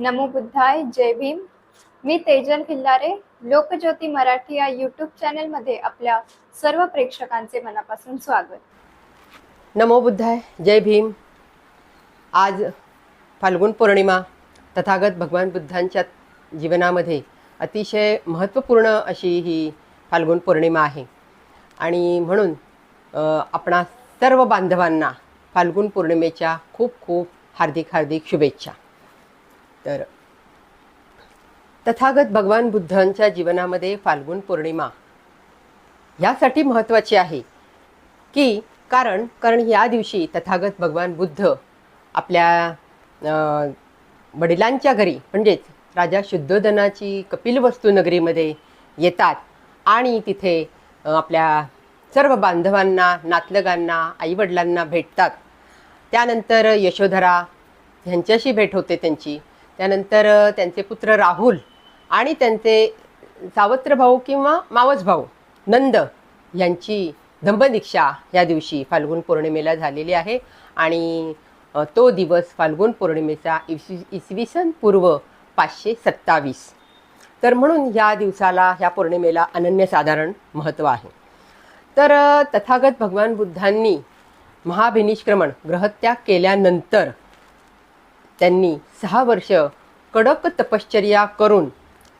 नमो बुद्धाय जय भीम. मी तेजल खिल्लारे लोकज्योती मराठी या यूट्यूब चॅनलमध्ये आपल्या सर्व प्रेक्षकांचे मनापासून स्वागत. नमो बुद्धाय जय भीम. आज फाल्गुन पौर्णिमा तथागत भगवान बुद्धांच्या जीवनामध्ये अतिशय महत्त्वपूर्ण अशी ही फाल्गुन पौर्णिमा आहे. आणि म्हणून आपणा सर्व बांधवांना फाल्गुन पौर्णिमेच्या खूप खूप हार्दिक हार्दिक शुभेच्छा. तर. तथागत भगवान बुद्धांच्या जीवनामध्ये फाल्गुन पौर्णिमा ह्यासाठी महत्त्वाची आहे की कारण कारण या दिवशी तथागत भगवान बुद्ध आपल्या वडिलांच्या घरी म्हणजेच राजा शुद्धोधनाची कपिलवस्तू नगरीमध्ये येतात आणि तिथे आपल्या सर्व बांधवांना नातलगांना आईवडिलांना भेटतात. त्यानंतर यशोधरा ह्यांच्याशी भेट होते त्यांची. त्यानंतर त्यांचे पुत्र राहुल आणि त्यांचे सावत्र भाऊ किंवा मावस भाऊ नंद यांची धम्मदीक्षा या दिवशी फाल्गुन पौर्णिमेला झालेली आहे. आणि तो दिवस फाल्गुन पौर्णिमेचा इसवी इसवी सन पूर्व पाचशे सत्तावीस. तर म्हणून या दिवसाला ह्या पौर्णिमेला अनन्यसाधारण महत्त्व आहे. तर तथागत भगवान बुद्धांनी महाभिनिष्क्रमण ग्रहत्याग केल्यानंतर त्यांनी सहा वर्ष कडक तपश्चर्या करून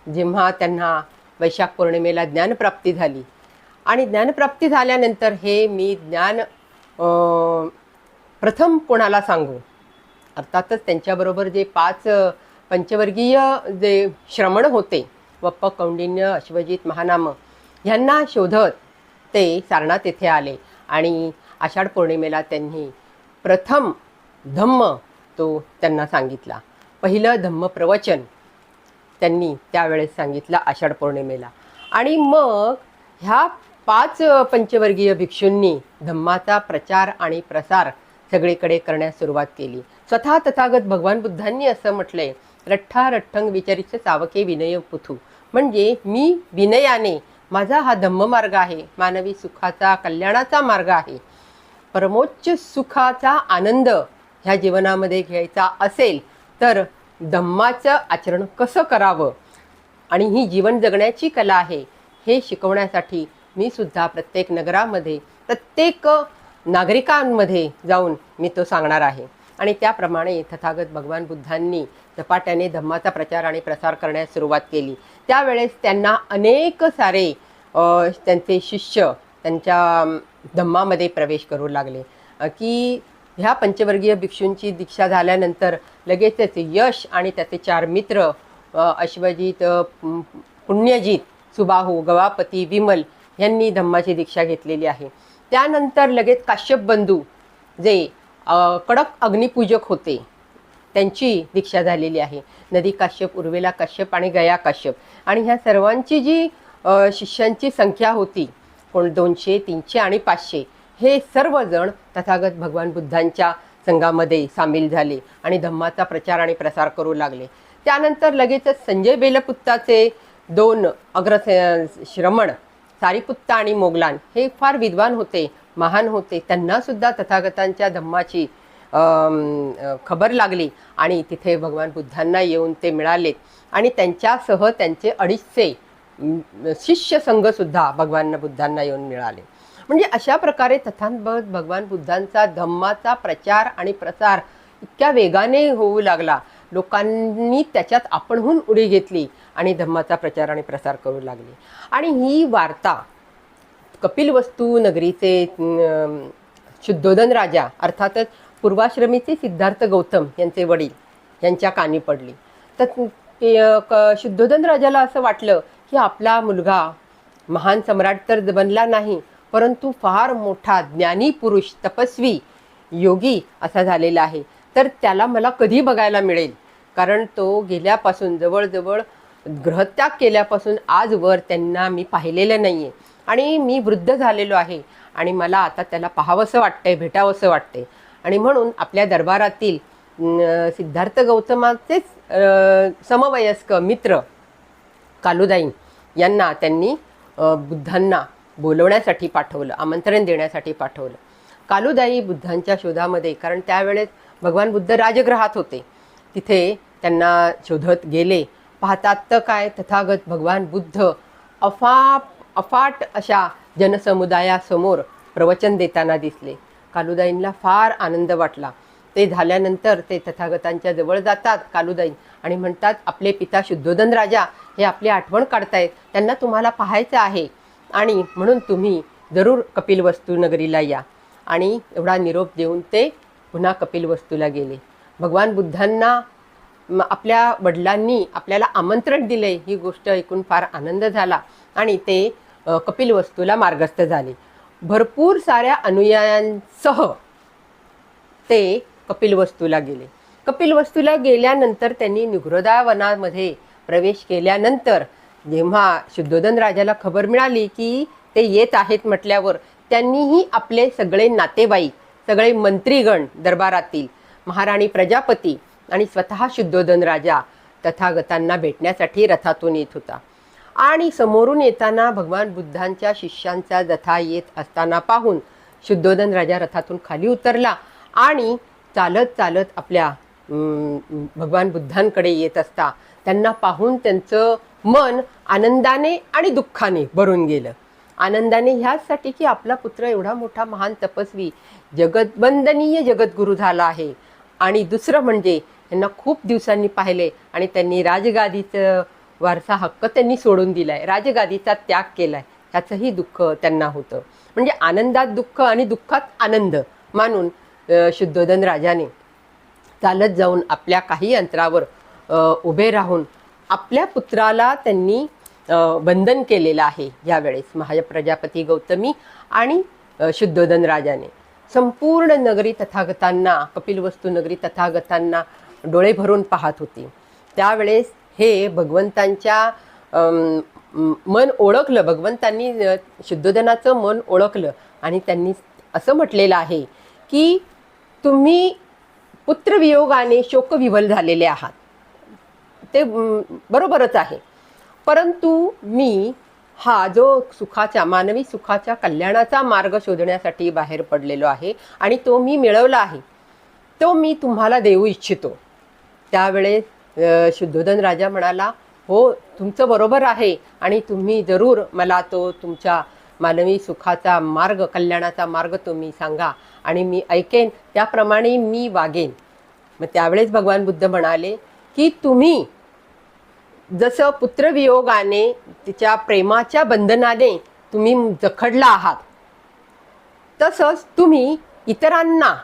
जेव्हा त्यांना वैशाख पौर्णिमेला ज्ञानप्राप्ती झाली. आणि ज्ञानप्राप्ती झाल्यानंतर हे मी ज्ञान प्रथम कोणाला सांगू? अर्थातच त्यांच्याबरोबर जे पाच पंचवर्गीय जे श्रमण होते वप्प कौंडिन्य अश्वजित महानाम ह्यांना शोधत ते सारनाथ येथे आले. आणि आषाढ पौर्णिमेला त्यांनी प्रथम धम्म तो त्यांना सांगितला. पहिलं धम्म प्रवचन त्यांनी त्यावेळेस सांगितलं आषाढ पौर्णिमेला. आणि मग ह्या पाच पंचवर्गीय भिक्षूंनी धम्माचा प्रचार आणि प्रसार सगळीकडे करण्यास सुरुवात केली. स्वतः तथागत भगवान बुद्धांनी असं म्हटलंय रठ्ठा रठ्ठंग विचारित सावके विनय पुथू. म्हणजे मी विनयाने माझा हा धम्ममार्ग आहे मानवी सुखाचा कल्याणाचा मार्ग आहे. परमोच्च सुखाचा आनंद ह्या जीवनामध्ये घ्यायचा असेल तर धम्माचं आचरण कसं करावं? आणि ही जीवन जगण्याची कला आहे हे शिकवण्यासाठी मी सुद्धा प्रत्येक नगरामध्ये प्रत्येक नागरिकांमध्ये जाऊन मी तो सांगणार आहे. आणि त्याप्रमाणे तथागत भगवान बुद्धांनी झपाट्याने धम्माचा प्रचार आणि प्रसार करण्यास सुरुवात केली. त्यावेळेस त्यांना अनेक सारे त्यांचे शिष्य त्यांच्या धम्मामध्ये प्रवेश करू लागले. की ह्या पंचवर्गीय भिक्षूंची दीक्षा झाल्यानंतर लगेचच यश आणि त्याचे चार मित्र अश्वजित पुण्यजित सुबाहू गवापती विमल यांनी धम्माची दीक्षा घेतलेली आहे. त्यानंतर लगेच काश्यप बंधू जे कडक अग्निपूजक होते त्यांची दीक्षा झालेली आहे. नदी काश्यप उर्वेला काश्यप आणि गया काश्यप. आणि ह्या सर्वांची जी शिष्यांची संख्या होती कोण दोनशे तीनशे आणि पाचशे हे सर्वजण तथागत भगवान बुद्धांच्या संघामध्ये सामील झाले आणि धम्माचा प्रचार आणि प्रसार करू लागले. त्यानंतर लगेचच संजय बेलपुत्ताचे दोन अग्रस श्रमण सारीपुत्ता आणि मोगलान हे फार विद्वान होते महान होते. त्यांनासुद्धा तथागतांच्या धम्माची खबर लागली आणि तिथे भगवान बुद्धांना येऊन ते मिळाले. आणि त्यांच्यासह त्यांचे अडीचशे शिष्यसंघसुद्धा शिष्य संघसुद्धा भगवान बुद्धांना येऊन मिळाले. म्हणजे अशा प्रकारे तथांबत भगवान बुद्धांचा धम्माचा प्रचार आणि प्रसार इतक्या वेगाने होऊ लागला. लोकांनी त्याच्यात आपणहून उडी घेतली आणि धम्माचा प्रचार आणि प्रसार करू लागले. आणि ही वार्ता कपिलवस्तू नगरीचे शुद्धोधन राजा अर्थातच पूर्वाश्रमीचे सिद्धार्थ गौतम यांचे वडील यांच्या कानी पडली. तर क- शुद्धोधन राजाला असं वाटलं की आपला मुलगा महान सम्राट तर बनला नाही परंतु फार मोठा ज्ञानी पुरुष तपस्वी योगी असा झालेला आहे. तर त्याला मला कधी बघायला मिळेल? कारण तो गेल्यापासून जवळजवळ ग्रहत्याग केल्यापासून आजवर त्यांना मी पाहिलेलं नाही आहे आणि मी वृद्ध झालेलो आहे आणि मला आता त्याला पाहावंसं वाटतंय भेटावंसं वाटतंय. आणि म्हणून आपल्या दरबारातील सिद्धार्थ गौतमाचेच समवयस्क मित्र कालुदाई यांना त्यांनी बुद्धांना बोलवण्यासाठी पाठवलं आमंत्रण देण्यासाठी पाठवलं. कालुदाई बुद्धांच्या शोधामध्ये कारण त्यावेळेस भगवान बुद्ध राजगृहात होते. तिथे त्यांना शोधत गेले. पाहतात तर काय? तथागत भगवान बुद्ध अफाप अफाट अशा जनसमुदायासमोर प्रवचन देताना दिसले. कालुदाईंना फार आनंद वाटला. ते झाल्यानंतर ते तथागतांच्या जवळ जातात कालुदाई आणि म्हणतात आपले पिता शुद्धोधन राजा हे आपली आठवण काढतायत. त्यांना तुम्हाला पाहायचं आहे. आणि म्हणून तुम्ही जरूर कपिलवस्तू नगरीला या. आणि एवढा निरोप देऊन ते पुन्हा कपिल वस्तूला गेले. भगवान बुद्धांना आपल्या वडिलांनी आपल्याला आमंत्रण दिले ही गोष्ट ऐकून फार आनंद झाला आणि ते कपिलवस्तूला कपिल वस्तूला मार्गस्थ झाले. भरपूर साऱ्या अनुयायांसह ते कपिलवस्तूला गेले. कपिल वस्तूला गेल्यानंतर त्यांनी निगृदा वनामध्ये प्रवेश केल्यानंतर जेव्हा शुद्धोधन राजाला खबर मिळाली की ते येत आहेत म्हटल्यावर त्यांनीही आपले सगळे नातेवाईक सगळे मंत्रीगण दरबारातील महाराणी प्रजापती आणि स्वतः शुद्धोधन राजा तथागतांना भेटण्यासाठी रथातून येत होता. आणि समोरून येताना भगवान बुद्धांच्या शिष्यांचा जथा येत असताना पाहून शुद्धोधन राजा रथातून खाली उतरला आणि चालत चालत आपल्या भगवान बुद्धांकडे येत असता. त्यांना पाहून त्यांचं मन आनंदाने आणि दुःखाने भरून गेलं. आनंदाने ह्याचसाठी की आपला पुत्र एवढा मोठा महान तपस्वी जगतबंदनीय जगद्गुरू झाला आहे. आणि दुसरं म्हणजे यांना खूप दिवसांनी पाहिले आणि त्यांनी राजगादीचं वारसा हक्क त्यांनी सोडून दिलाय. राजगादीचा त्याग केलाय. त्याचंही दुःख त्यांना होतं. म्हणजे आनंदात दुःख आणि दुःखात आनंद मानून शुद्धोधन शुद्धोदन राजाने चालत जाऊन आपल्या काही अंतरावर उभे राहून आपल्या पुत्राला त्यांनी अ, बंधन केलेलं आहे यावेळेस महाप्रजापती गौतमी आणि शुद्धोधन राजाने. संपूर्ण नगरी तथागतांना कपिलवस्तू नगरी तथागतांना डोळे भरून पाहत होती. त्यावेळेस हे भगवंतांच्या मन ओळखलं भगवंतांनी शुद्धोधनाचं मन ओळखलं आणि त्यांनी असं म्हटलेलं आहे की तुम्ही पुत्रवियोगाने शोकविवल झालेले आहात. ते बरोबरच आहे. परंतु मी हा जो सुखाच्या मानवी सुखाच्या कल्याणाचा मार्ग शोधण्यासाठी बाहेर पडलेलो आहे आणि तो मी मिळवला आहे तो मी तुम्हाला देऊ इच्छितो. त्यावेळेस शुद्धोधन राजा म्हणाला हो तुमचं बरोबर आहे आणि तुम्ही जरूर मला तो तुमच्या मानवी सुखाचा मार्ग कल्याणाचा मार्ग तुम्ही सांगा आणि मी ऐकेन त्याप्रमाणे मी वागेन. मग त्यावेळेस भगवान बुद्ध म्हणाले की तुम्ही जसं पुत्रवियोगाने तिच्या प्रेमाच्या बंधनाने तुम्ही जखडला आहात तसंच तुम्ही इतरांना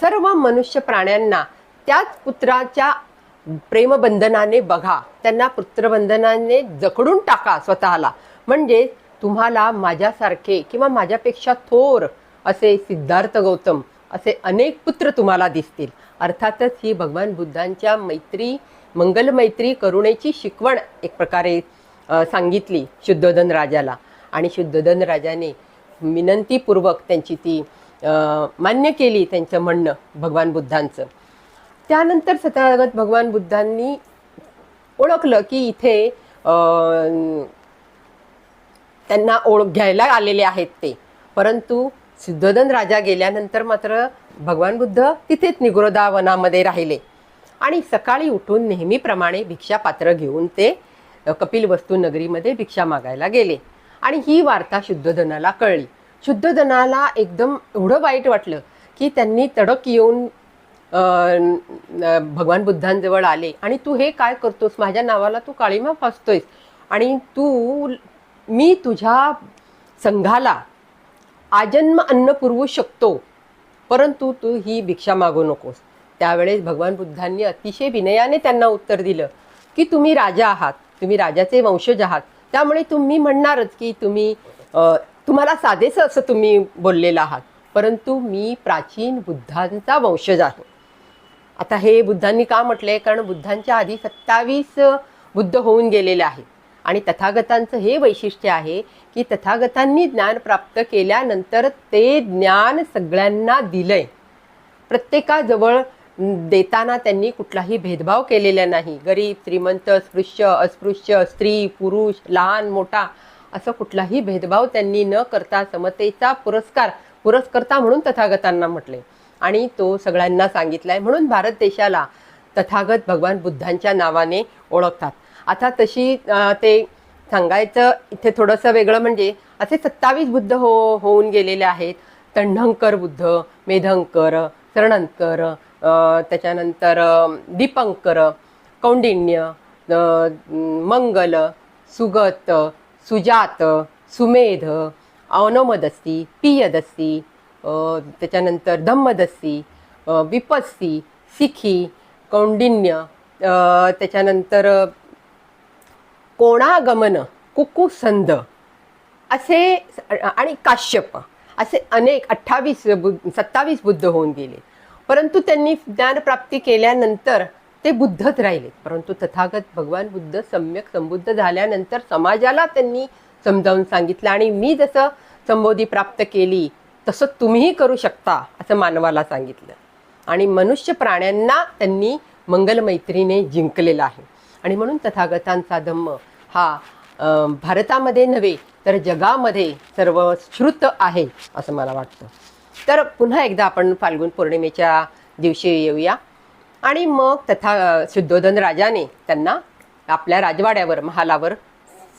सर्व मनुष्य प्राण्यांना त्याच पुत्राच्या प्रेमबंधनाने बघा त्यांना पुत्रबंधनाने जखडून टाका स्वतःला. म्हणजे तुम्हाला माझ्यासारखे किंवा माझ्यापेक्षा थोर असे सिद्धार्थ गौतम असे अनेक पुत्र तुम्हाला दिसतील. अर्थातच ही भगवान बुद्धांच्या मैत्री मंगलमैत्री करुणेची शिकवण एक प्रकारे सांगितली शुद्धोधन राजाला. आणि शुद्धोधन राजाने विनंतीपूर्वक त्यांची ती मान्य केली त्यांचं म्हणणं भगवान बुद्धांचं. त्यानंतर सतत भगवान बुद्धांनी ओळखलं की इथे त्यांना ओळख घ्यायला आलेले आहेत ते. परंतु सिद्धोदन राजा गेल्यानंतर मात्र भगवान बुद्ध तिथेच निगरोधा वनामध्ये राहिले. आणि सकाळी उठून नेहमीप्रमाणे भिक्षापात्र घेऊन ते कपिल वस्तू नगरीमध्ये भिक्षा मागायला गेले. आणि ही वार्ता शुद्धधनाला कळली. शुद्धधनाला एकदम एवढं वाईट वाटलं की त्यांनी तडक येऊन भगवान बुद्धांजवळ आले. आणि तू हे काय करतोस? माझ्या नावाला तू काळीमा फासतोयस. आणि तू मी तुझ्या संघाला आजन्म अन्न पुरवू शकतो. परंतु तू ही भिक्षा मागू नकोस. त्यावेळेस भगवान बुद्धांनी अतिशय विनयाने त्यांना उत्तर दिलं की तुम्ही राजा आहात तुम्ही राजाचे वंशज आहात. त्यामुळे तुम्ही म्हणणारच की तुम्ही तुम्हाला साधेसं असं तुम्ही बोललेलं आहात. परंतु मी प्राचीन बुद्धांचा वंशज आहे. आता हे बुद्धांनी का म्हटलंय? कारण बुद्धांच्या आधी सत्तावीस बुद्ध होऊन गेलेले आहेत. आणि तथागतांचं हे वैशिष्ट्य आहे की तथागतांनी ज्ञान प्राप्त केल्यानंतर ते ज्ञान सगळ्यांना दिलंय. प्रत्येकाजवळ देताना त्यांनी कुठलाही भेदभाव केलेला नाही. गरीब श्रीमंत स्पृश्य अस्पृश्य स्त्री पुरुष लहान मोठा असं कुठलाही भेदभाव त्यांनी न करता समतेचा पुरस्कार पुरस्कर्ता म्हणून तथागतांना म्हटले. आणि तो सगळ्यांना सांगितलाय. म्हणून भारत देशाला तथागत भगवान बुद्धांच्या नावाने ओळखतात. आता तशी ते सांगायचं इथे थोडंसं वेगळं म्हणजे असे सत्तावीस बुद्ध हो होऊन गेलेले आहेत. तंढंकर बुद्ध मेधंकर शरणंकर त्याच्यानंतर दीपंकर कौंडिन्य मंगल सुगत सुजात सुमेध अवनोमदस्ती पियदस्ती त्याच्यानंतर धम्मदस्ती विपस्ती विपस्सी सिखी कौंडिन्य त्याच्यानंतर कोणागमन कुकुसंध असे आणि काश्यप असे अनेक अठ्ठावीस बुद्ध सत्तावीस बुद्ध होऊन गेले. परंतु त्यांनी ज्ञानप्राप्ती केल्यानंतर ते बुद्धच राहिले. परंतु तथागत भगवान बुद्ध सम्यक संबुद्ध झाल्यानंतर समाजाला त्यांनी समजावून सांगितलं आणि मी जसं संबोधी प्राप्त केली तसं तुम्हीही करू शकता असं मानवाला सांगितलं. आणि मनुष्य प्राण्यांना त्यांनी मंगलमैत्रीने जिंकलेला आहे. आणि म्हणून तथागतांचा धम्म हा भारतामध्ये नव्हे तर जगामध्ये सर्वश्रुत आहे असं मला वाटतं. तर पुन्हा एकदा आपण फाल्गुन पौर्णिमेच्या दिवशी येऊया. आणि मग तथा शुद्धोधन राजाने त्यांना आपल्या राजवाड्यावर महालावर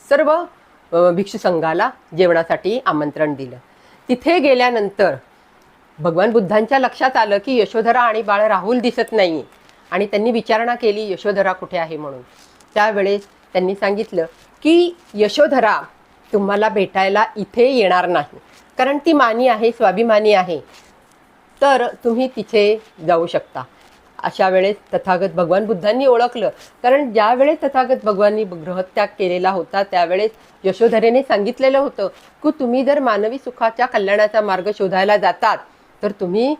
सर्व अ, भिक्षू संघाला जेवणासाठी आमंत्रण दिलं. तिथे गेल्यानंतर भगवान बुद्धांच्या लक्षात आलं की यशोधरा आणि बाळ राहुल दिसत नाही. आणि त्यांनी विचारणा केली यशोधरा कुठे आहे म्हणून. त्यावेळेस त्यांनी सांगितलं की यशोधरा तुम्हाला भेटायला इथे येणार नाही. कारण ती मानी आहे स्वाभिमानी आहे. तर तुम्ही तिथे जाऊ शकता. अशा वेळेस तथागत भगवान बुद्धांनी ओळखलं. कारण ज्यावेळेस तथागत भगवाननी ग्रहत्याग केलेला होता त्यावेळेस यशोधरेने सांगितलेलं होतं की तुम्ही जर मानवी सुखाच्या कल्याणाचा मार्ग शोधायला जातात तर तुम्ही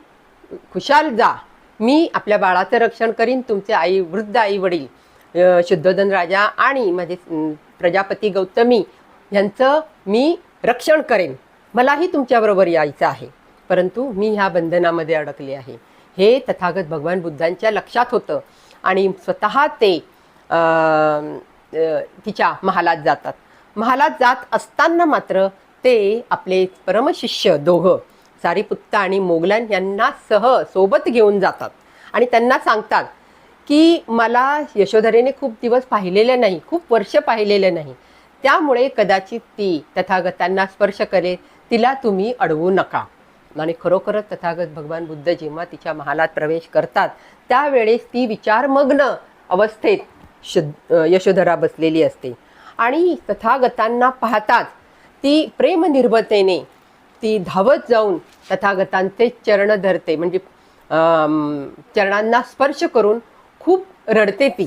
खुशाल जा. मी आपल्या बाळाचं रक्षण करीन तुमचे आई वृद्ध आई वडील शुद्धोधन राजा आणि माझे प्रजापती गौतमी यांचं मी रक्षण करेन. मलाही तुमच्याबरोबर यायचं आहे. परंतु मी ह्या बंधनामध्ये अडकले आहे. हे तथागत भगवान बुद्धांच्या लक्षात होतं आणि स्वतः ते तिच्या महालात जातात. महालात जात असताना मात्र ते आपले परमशिष्य दोघं सारीपुत्ता आणि मोगलान यांना सह सोबत घेऊन जातात. आणि त्यांना सांगतात की मला यशोधरेने खूप दिवस पाहिलेले नाही खूप वर्ष पाहिलेले नाही. त्यामुळे कदाचित ती तथागतांना स्पर्श करेल तिला तुम्ही अडवू नका. आणि खरोखरच तथागत भगवान बुद्ध जेव्हा तिच्या महालात प्रवेश करतात त्यावेळेस ती विचारमग्न अवस्थेत यशोधरा बसलेली असते. आणि तथागतांना पाहताच ती प्रेमनिर्भतेने ती धावत जाऊन तथागतांचे चरण धरते. म्हणजे चरणांना स्पर्श करून खूप रडते ती.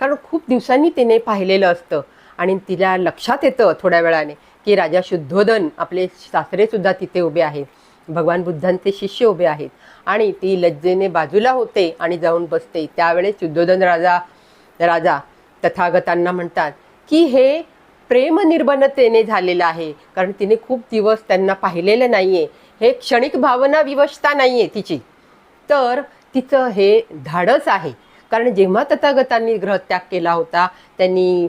कारण खूप दिवसांनी तिने पाहिलेलं असतं. आणि तिला लक्षात येतं थोड्या वेळाने. की राजा शुद्धोधन आपले सासरेसुद्धा तिथे उभे आहेत. भगवान बुद्धांचे शिष्य उभे आहेत. आणि ती लज्जेने बाजूला होते आणि जाऊन बसते. त्यावेळेस शुद्धोधन राजा राजा तथागतांना म्हणतात की हे प्रेमनिर्बनतेने झालेलं आहे. कारण तिने खूप दिवस त्यांना पाहिलेलं नाही आहे हे क्षणिक भावना विवशता नाही आहे तिची. तर तिचं हे धाडस आहे. कारण जेव्हा तथागतांनी ग्रहत्याग केला होता त्यांनी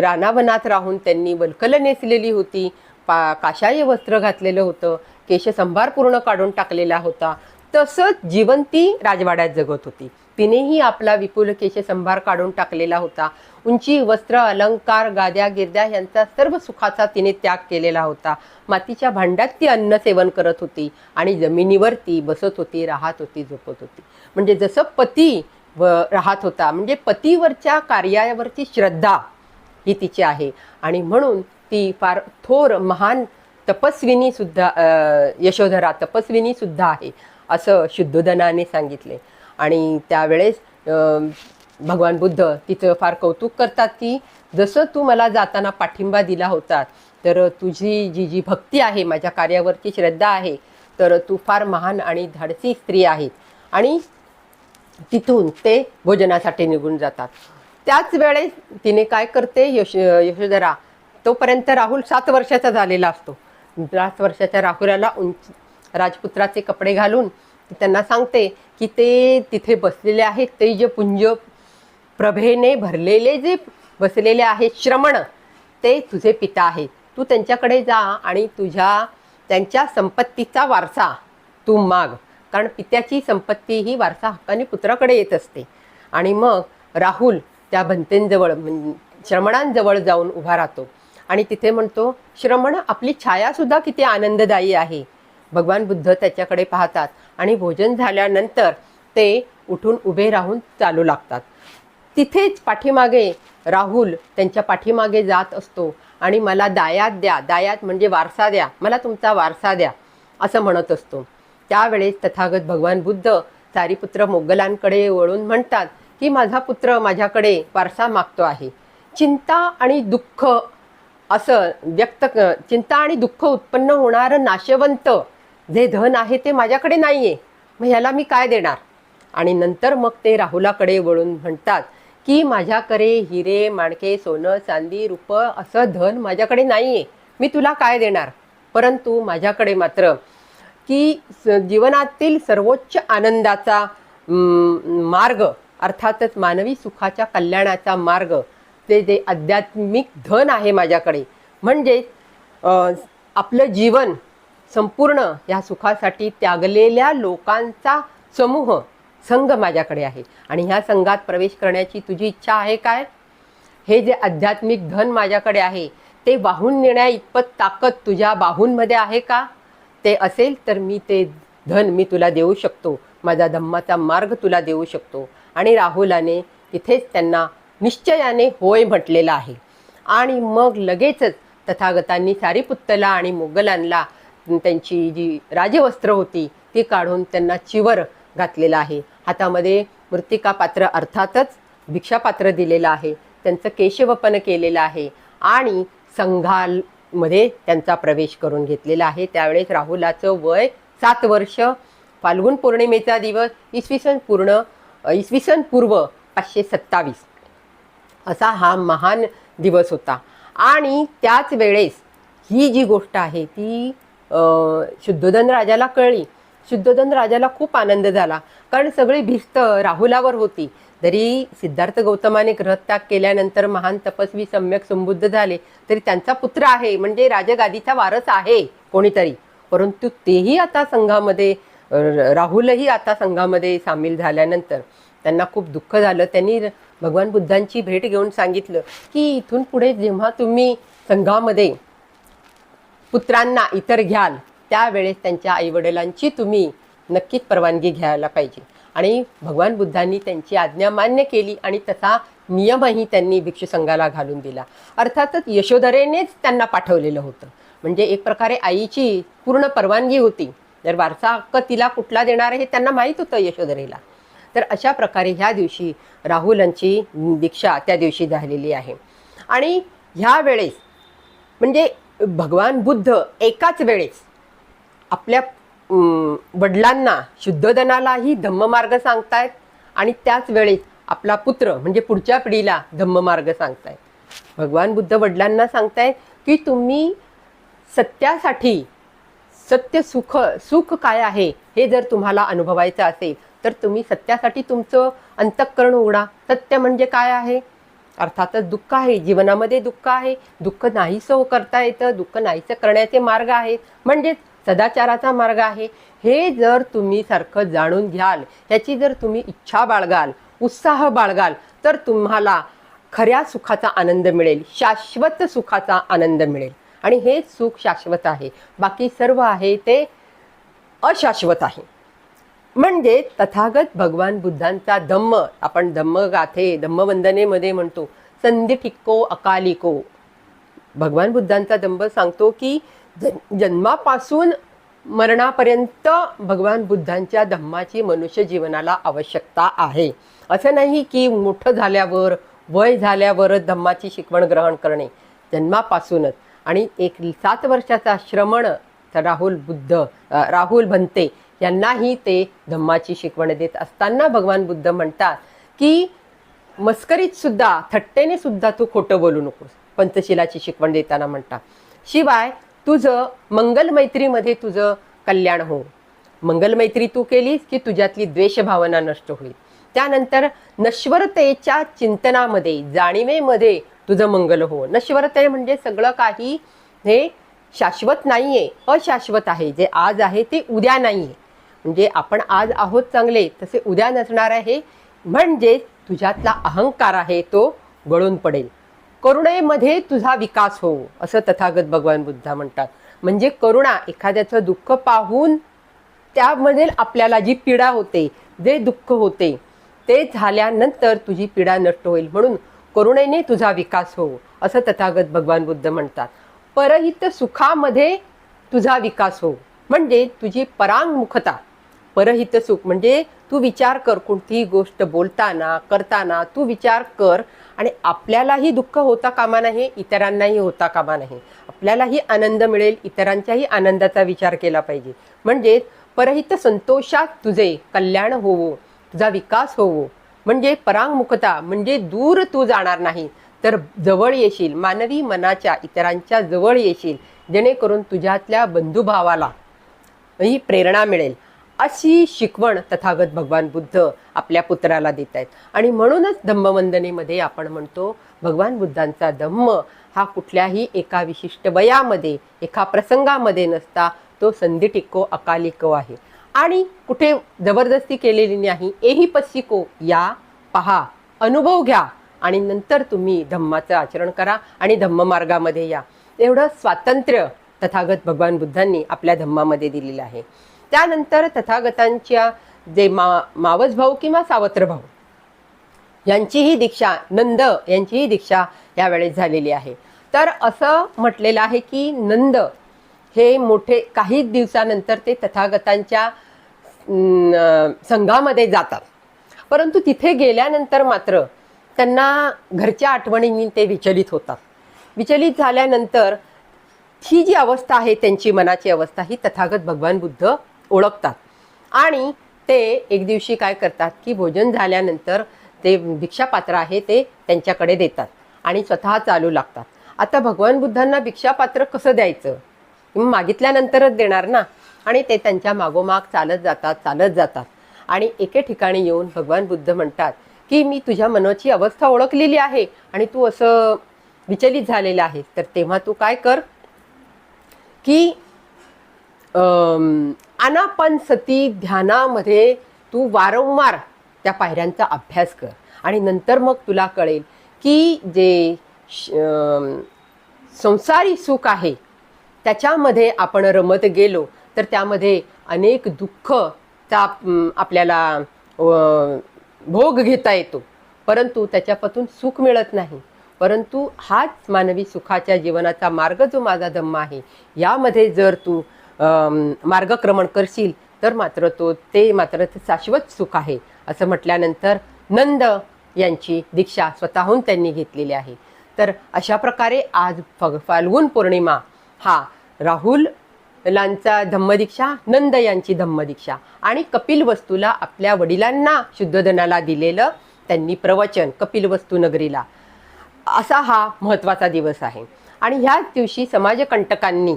रानावनात राहून त्यांनी वलकलं नेसलेली होती. पा काशाय वस्त्र घातलेलं होतं. केशसंभार पूर्ण काढून टाकलेला होता. तसंच जीवन ती राजवाड्यात जगत होती. तिनेही आपला विपुल केशसंभार काढून टाकलेला होता. उंची वस्त्र अलंकार गाद्या गिरद्या यांचा सर्व सुखाचा तिने त्याग केलेला होता. मातीच्या भांड्यात ती अन्न सेवन करत होती आणि जमिनीवर ती बसत होती राहत होती झोपत होती. म्हणजे जसं पती व राहत होता. म्हणजे पतीवरच्या कार्यावरची श्रद्धा ही तिची आहे. आणि म्हणून ती फार थोर महान तपस्विनी सुद्धा यशोधरा तपस्विनी सुद्धा आहे असं शुद्धोधनाने सांगितले. आणि त्यावेळेस भगवान बुद्ध तिचं फार कौतुक करतात की जसं तू मला जाताना पाठिंबा दिला होता तर तुझी जी जी भक्ती आहे माझ्या कार्यावरची श्रद्धा आहे तर तू फार महान आणि धाडसी स्त्री आहे. आणि तिथून ते भोजनासाठी निघून जातात. त्याच वेळेस तिने काय करते यश यशोधरा तोपर्यंत राहुल सात वर्षाचा झालेला असतो. सात वर्षाच्या राहुलाला उंच राजपुत्राचे कपडे घालून त्यांना सांगते की ते तिथे बसलेले आहेत ते जे पुंज प्रभेने भरलेले जे बसलेले आहेत श्रमण ते तुझे पिता आहेत. तू त्यांच्याकडे जा आणि तुझ्या त्यांच्या संपत्तीचा वारसा तू माग. कारण पित्याची संपत्ती ही वारसा हक्काने पुत्राकडे येत असते. आणि मग राहुल त्या भंतेंजवळ श्रमणांजवळ जाऊन उभा राहतो. आणि तिथे म्हणतो श्रमण आपली छायासुद्धा किती आनंददायी आहे. भगवान बुद्ध त्याच्याकडे पाहतात आणि भोजन झाल्यानंतर ते उठून उभे राहून चालू लागतात. तिथेच पाठीमागे राहुल त्यांच्या पाठीमागे जात असतो आणि मला दायात द्या दायात म्हणजे वारसा द्या मला तुमचा वारसा द्या असं म्हणत असतो. त्यावेळेस तथागत भगवान बुद्ध सारीपुत्र मोगलांकडे वळून म्हणतात की माझा पुत्र माझ्याकडे वारसा मागतो आहे. चिंता आणि दुःख असं व्यक्त चिंता आणि दुःख उत्पन्न होणारं नाशवंत जे धन आहे ते माझ्याकडे नाही आहे मग ह्याला मी काय देणार? आणि नंतर मग ते राहुलाकडे वळून म्हणतात की माझ्याकडे हिरे माणके सोनं चांदी रूप असं धन माझ्याकडे नाही आहे मी तुला काय देणार? परंतु माझ्याकडे मात्र की स- जीवनातील सर्वोच्च आनंदाचा मार्ग अर्थातच मानवी सुखाच्या कल्याणाचा मार्ग ते जे आध्यात्मिक धन आहे माझ्याकडे. म्हणजे आपलं जीवन संपूर्ण ह्या सुखासाठी त्यागलेल्या लोकांचा समूह संघ माझ्याकडे आहे. आणि ह्या संघात प्रवेश करण्याची तुझी इच्छा आहे काय? हे जे आध्यात्मिक धन माझ्याकडे आहे ते वाहून नेण्या इतपत ताकद तुझ्या बाहूंमध्ये आहे का? ते असेल तर मी ते धन मी तुला देऊ शकतो. माझा धम्माचा मार्ग तुला देऊ शकतो. आणि राहुलाने तिथेच त्यांना निश्चयाने होय म्हटलेलं आहे. आणि मग लगेचच तथागतांनी सारीपुत्तला आणि मोगलांना त्यांची जी राजवस्त्र होती ती काढून त्यांना चिवर घातलेलं आहे. हातामध्ये मृतिका पात्र अर्थातच भिक्षापात्र दिलेलं आहे. त्यांचं केशवपन केलेलं आहे. आणि संघामध्ये त्यांचा प्रवेश करून घेतलेला आहे. त्यावेळेस राहुलाचं वय सात वर्ष. फाल्गुन पौर्णिमेचा दिवस इसवी सन पूर्ण इसवी सन पूर्व पाचशे सत्तावीस. असा हा महान दिवस होता. आणि त्याच वेळेस ही जी गोष्ट आहे ती शुद्धोधन राजाला कळली. शुद्धोधन राजाला खूप आनंद झाला. कारण सगळी भिस्त राहुलावर होती. जरी सिद्धार्थ गौतमाने ग्रहत्याग केल्यानंतर महान तपस्वी सम्यक संबुद्ध झाले. तरी त्यांचा पुत्र आहे. म्हणजे राजगादीचा वारस आहे कोणीतरी. परंतु तेही आता संघामध्ये राहुलही आता संघामध्ये सामील झाल्यानंतर त्यांना खूप दुःख झालं. त्यांनी भगवान बुद्धांची भेट घेऊन सांगितलं की इथून पुढे जेव्हा तुम्ही संघामध्ये पुत्रांना इतर घ्याल त्यावेळेस त्यांच्या आईवडिलांची तुम्ही नक्कीच परवानगी घ्यायला पाहिजे. आणि भगवान बुद्धांनी त्यांची आज्ञा मान्य केली आणि तसा नियमही त्यांनी भिक्षू संघाला घालून दिला. अर्थातच यशोधरेनेच त्यांना पाठवलेलं होतं. म्हणजे एक प्रकारे आईची पूर्ण परवानगी होती. जर वारसा हक्क तिला कुठला देणार आहे हे त्यांना माहीत होतं यशोधरेला. तर अशा प्रकारे ह्या दिवशी राहुलांची दीक्षा त्या दिवशी झालेली आहे. आणि ह्या वेळेस म्हणजे भगवान बुद्ध एकाच वेळेस आपल्या वडिलांना शुद्धोधनालाही धम्ममार्ग सांगतायत आणि त्याच वेळेस आपला पुत्र म्हणजे पुढच्या पिढीला धम्ममार्ग सांगतायत. भगवान बुद्ध वडिलांना सांगतायत की तुम्ही सत्यासाठी सत्य सुख सुख काय आहे हे जर तुम्हाला अनुभवायचं असेल तर तुम्ही सत्यासाठी तुमचं अंतःकरण उघडा. सत्य म्हणजे काय आहे? अर्थातच दुःख आहे. जीवनामध्ये दुःख आहे. दुःख नाहीसं करता येतं. दुःख नाहीसं करण्याचे मार्ग आहेत. म्हणजेच सदाचाराचा मार्ग आहे. हे जर तुम्ही सारखं जाणून घ्याल ह्याची जर तुम्ही इच्छा बाळगाल उत्साह बाळगाल तर तुम्हाला खऱ्या सुखाचा आनंद मिळेल. शाश्वत सुखाचा आनंद मिळेल. आणि हे सुख शाश्वत आहे. बाकी सर्व आहे ते अशाश्वत आहे. म्हणजे तथागत भगवान बुद्धांचा धम्म आपण धम्मगाथे धम्मवंदनेमध्ये म्हणतो संधी ठिक्को अकालिको. भगवान बुद्धांचा दंभ सांगतो की जन जन्मापासून मरणापर्यंत भगवान बुद्धांच्या धम्माची मनुष्य जीवनाला आवश्यकता आहे. असं नाही की मोठं झाल्यावर वय झाल्यावरच धम्माची शिकवण ग्रहण करणे. जन्मापासूनच. आणि एक सात वर्षाचा श्रमण राहुल बुद्ध राहुल भंते यांनाही ते धम्माची शिकवण देत असताना भगवान बुद्ध म्हणतात की मस्करीत सुद्धा थट्टेने सुद्धा तू खोटं बोलू नकोस. पंचशिलाची शिकवण देताना म्हणतात. शिवाय तुझं मंगलमैत्रीमध्ये तुझं कल्याण हो. मंगलमैत्री तू केलीस की तुझ्यातली द्वेषभावना नष्ट होईल. त्यानंतर नश्वरतेच्या चिंतनामध्ये जाणीवेमध्ये तुझं मंगल हो. नश्वरते म्हणजे सगळं काही हे शाश्वत नाही आहे अशाश्वत आहे. जे आज आहे ते उद्या नाही आहे म्हणजे आपण आज आहोत चांगले तसे उद्या नसणार आहे. म्हणजे तुझ्यातला अहंकार आहे तो गळून पडेल. करुणेमध्ये तुझा विकास हो असं तथागत भगवान बुद्धा म्हणतात. म्हणजे करुणा एखाद्याचं दुःख पाहून त्यामध्ये आपल्याला जी पीडा होते जे दुःख होते ते झाल्यानंतर तुझी पीडा नष्ट होईल. म्हणून करुणेने तुझा विकास हो असं तथागत भगवान बुद्ध म्हणतात. परहित सुखामध्ये तुझा विकास हो म्हणजे तुझी परांगमुखता. परहित सुख म्हणजे तू विचार कर कोणतीही गोष्ट बोलताना करताना तू विचार कर आणि आपल्यालाही दुःख होता कामा नाही इतरांनाही होता कामा नाही आपल्यालाही आनंद मिळेल इतरांच्याही आनंदाचा विचार केला पाहिजे. म्हणजे परहित संतोषात तुझे कल्याण होवो तुझा विकास होवो. म्हणजे परांगमुखता म्हणजे दूर तू जाणार नाही तर जवळ येशील मानवी मनाच्या इतरांच्या जवळ येशील जेणेकरून तुझ्यातल्या बंधुभावाला ही प्रेरणा मिळेल. अशी शिकवण तथागत भगवान बुद्ध आपल्या पुत्राला देत आहेत. आणि म्हणूनच धम्मवंदनेमध्ये आपण म्हणतो भगवान बुद्धांचा धम्म हा कुठल्याही एका विशिष्ट वयामध्ये एका प्रसंगामध्ये नसता तो संधी टिक्को अकालिको आहे. आणि कुठे जबरदस्ती केलेली नाही एही पश्चिको या पहा अनुभव घ्या आणि नंतर तुम्ही धम्माचं आचरण करा आणि धम्म मार्गामध्ये या. एवढं स्वातंत्र्य तथागत भगवान बुद्धांनी आपल्या धम्मामध्ये दिलेलं आहे. त्यानंतर तथागतांच्या जे मा मावस भाऊ किंवा सावत्र भाऊ यांचीही दीक्षा नंद यांचीही दीक्षा यावेळेस झालेली आहे. तर असं म्हटलेलं आहे की नंद हे मोठे काही दिवसानंतर ते तथागतांच्या संघामध्ये जातात. परंतु तिथे गेल्यानंतर मात्र त्यांना घरच्या आठवणींनी ते विचलित होतात. विचलित झाल्यानंतर ही जी अवस्था आहे त्यांची मनाची अवस्था ही तथागत भगवान बुद्ध ओळखतात. आणि ते एक दिवशी काय करतात की भोजन झाल्यानंतर ते भिक्षापात्र आहे ते त्यांच्याकडे देतात आणि स्वतः चालू लागतात. आता भगवान बुद्धांना भिक्षापात्र कसं द्यायचं? मागितल्यानंतरच देणार ना? आणि ते त्यांच्या मागोमाग चालत जातात चालत जातात. आणि एके ठिकाणी येऊन भगवान बुद्ध म्हणतात की मी तुझ्या मनाची अवस्था ओळखलेली आहे आणि तू असं विचलित झालेला आहे तर तेव्हा तू काय कर की अनापन सती ध्यानामध्ये तू वारंवार त्या पायऱ्यांचा अभ्यास कर. आणि नंतर मग तुला कळेल की जे श- संसारी सुख आहे त्याच्यामध्ये आपण रमत गेलो तर त्यामध्ये अनेक दुःखचा अम, आपल्याला भोग घेता येतो. परंतु त्याच्यापासून सुख मिळत नाही. परंतु हाच मानवी सुखाच्या जीवनाचा मार्ग जो माझा धम्म आहे यामध्ये जर तू मार्गक्रमण करशील तर मात्र तो ते मात्र ते शाश्वत सुख आहे. असं म्हटल्यानंतर नंद यांची दीक्षा स्वतःहून त्यांनी घेतलेली आहे. तर अशा प्रकारे आज फग फाल्गुन पौर्णिमा हा राहुल लांचा धम्मदीक्षा नंद यांची धम्मदीक्षा. आणि कपिल वस्तूला आपल्या वडिलांना शुद्धोधनाला दिलेलं त्यांनी प्रवचन कपिल वस्तू नगरीला. असा हा महत्त्वाचा दिवस आहे. आणि ह्याच दिवशी समाजकंटकांनी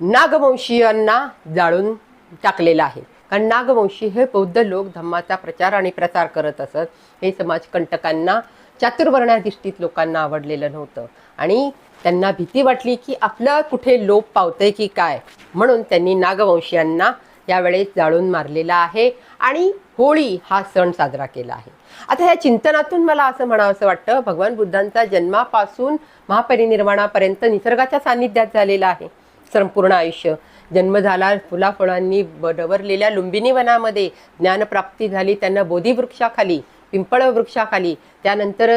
नागवंशीयांना जाळून टाकलेलं आहे. कारण नागवंशी हे बौद्ध लोक धम्माचा प्रचार आणि प्रसार करत असत. हे समाजकंटकांना चातुर्वर्णाधिष्ठित लोकांना आवडलेलं नव्हतं. आणि त्यांना भीती वाटली की आपलं कुठे लोप पावतंय की काय? म्हणून त्यांनी नागवंशीयांना यावेळेस जाळून मारलेला आहे आणि होळी हा सण साजरा केला आहे. आता ह्या चिंतनातून मला असं म्हणावं असं वाटतं भगवान बुद्धांचा जन्मापासून महापरिनिर्वाणापर्यंत निसर्गाच्या सान्निध्यात झालेला आहे. संपूर्ण आयुष्य जन्म झाला फुलाफळांनी डवरलेल्या लुंबिनी वनामध्ये ज्ञानप्राप्ती झाली त्यांना बोधिवृक्षाखाली पिंपळ वृक्षाखाली त्यानंतर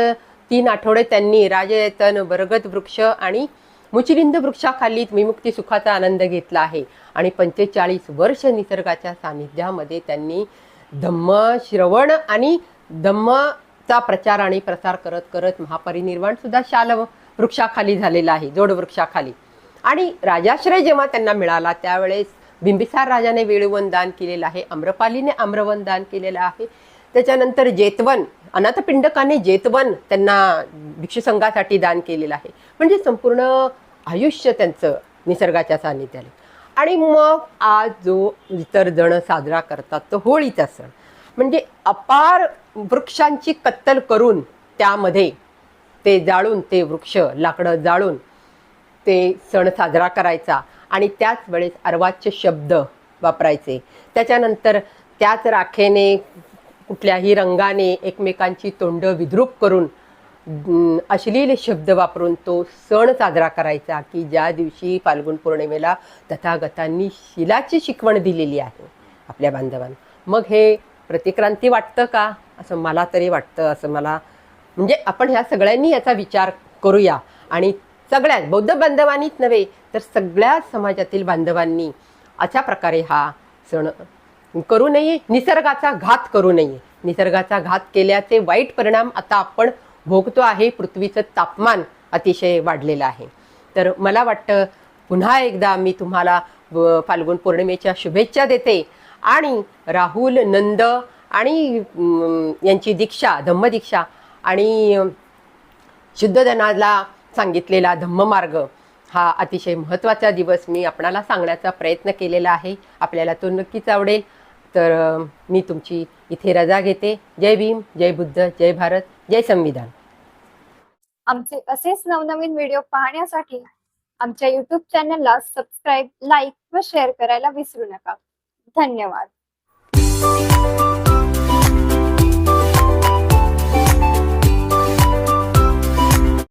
तीन आठवडे त्यांनी राजयतन बरगद वृक्ष आणि मुचिलिंद वृक्षाखाली विमुक्ती सुखाचा आनंद घेतला आहे. आणि पंचेचाळीस वर्ष निसर्गाच्या सानिध्यामध्ये त्यांनी धम्म श्रवण आणि धम्मचा प्रचार आणि प्रसार करत करत महापरिनिर्वाण सुद्धा शाल वृक्षाखाली झालेला आहे जोड वृक्षाखाली. आणि राजाश्रय जेव्हा त्यांना मिळाला त्यावेळेस बिंबिसार राजाने वेळुवन दान केलेलं आहे आम्रपालीने आम्रवन दान केलेलं आहे. त्याच्यानंतर जेतवन अनाथपिंडकाने जेतवन त्यांना भिक्षुसंघासाठी दान केलेलं आहे. म्हणजे संपूर्ण आयुष्य त्यांचं निसर्गाच्या सानिध्याने आणि मग आज जो इतर जण साजरा करतात तो होळीचा सण. म्हणजे अपार वृक्षांची कत्तल करून त्यामध्ये ते जाळून ते वृक्ष लाकडं जाळून ते सण साजरा करायचा. आणि त्याच वेळेस अर्वाच्य शब्द वापरायचे. त्याच्यानंतर त्याच राखेने कुठल्याही रंगाने एकमेकांची तोंड विद्रूप करून अश्लील शब्द वापरून तो सण साजरा करायचा की ज्या दिवशी फाल्गुन पौर्णिमेला तथागतांनी शिलाची शिकवण दिलेली आहे आपल्या बांधवांना. मग हे प्रतिक्रांती वाटतं का? असं मला तरी वाटतं असं मला म्हणजे आपण ह्या सगळ्यांनी याचा विचार करूया. आणि सगळ्यात बौद्ध बांधवांनीच नव्हे तर सगळ्या समाजातील बांधवांनी अशा प्रकारे हा सण करू नये निसर्गाचा घात करू नये. निसर्गाचा घात केल्याचे वाईट परिणाम आता आपण भोगतो आहे. पृथ्वीचं तापमान अतिशय वाढलेलं आहे. तर मला वाटतं पुन्हा एकदा मी तुम्हाला फाल्गुन पौर्णिमेच्या शुभेच्छा देते. आणि राहुल नंद आणि यांची दीक्षा धम्मदीक्षा आणि शुद्धधनाला सांगितलेला धम्ममार्ग हा अतिशय महत्त्वाचा दिवस मी आपणाला सांगण्याचा प्रयत्न केलेला आहे. आपल्याला तो नक्कीच आवडेल. तर मी तुमची इथे रजा घेते. जय भीम जय बुद्ध जय भारत जय संविधान. आमचे असेच नवनवीन व्हिडिओ पाहण्यासाठी आमच्या युट्यूब चॅनलला सबस्क्राईब लाईक व शेअर करायला विसरू नका. धन्यवाद.